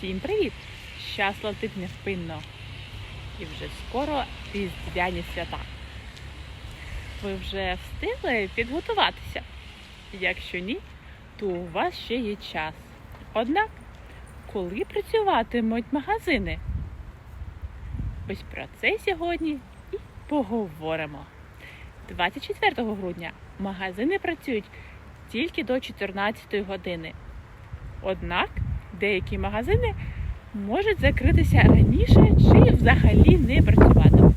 Всім привіт! Щас летить невпинно. І вже скоро різдвяні свята. Ви вже встигли підготуватися? Якщо ні, то у вас ще є час. Однак, коли працюватимуть магазини? Ось про це сьогодні і поговоримо. 24 грудня магазини працюють тільки до 14 години. Однак деякі магазини можуть закритися раніше чи взагалі не працюватимуть.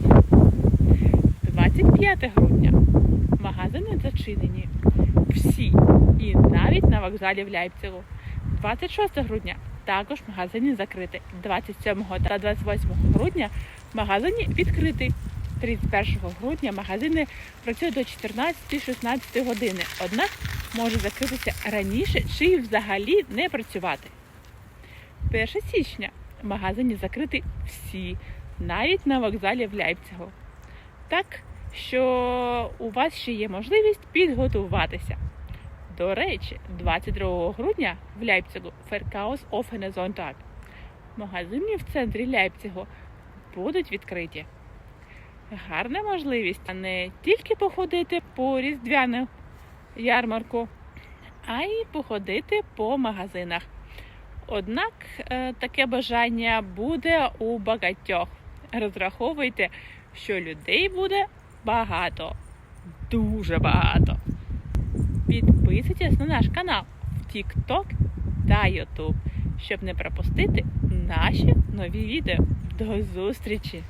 25 грудня магазини зачинені всі і навіть на вокзалі в Ляйпцигу. 26 грудня також магазини закриті. 27 та 28 грудня магазини відкриті. 31 грудня магазини працюють до 14-16 години, однак може закритися раніше чи взагалі не працювати. 1 січня магазини закриті всі, навіть на вокзалі в Ляйпцигу. Так що у вас ще є можливість підготуватися. До речі, 22 грудня в Ляйпцигу Феркаус Offene Sonntag. Магазини в центрі Ляйпцигу будуть відкриті. Гарна можливість не тільки походити по різдвяну ярмарку, а й походити по магазинах. Однак е, таке бажання буде у багатьох. Розраховуйте, що людей буде багато, дуже багато. Підписуйтесь на наш канал в TikTok та YouTube, щоб не пропустити наші нові відео. До зустрічі!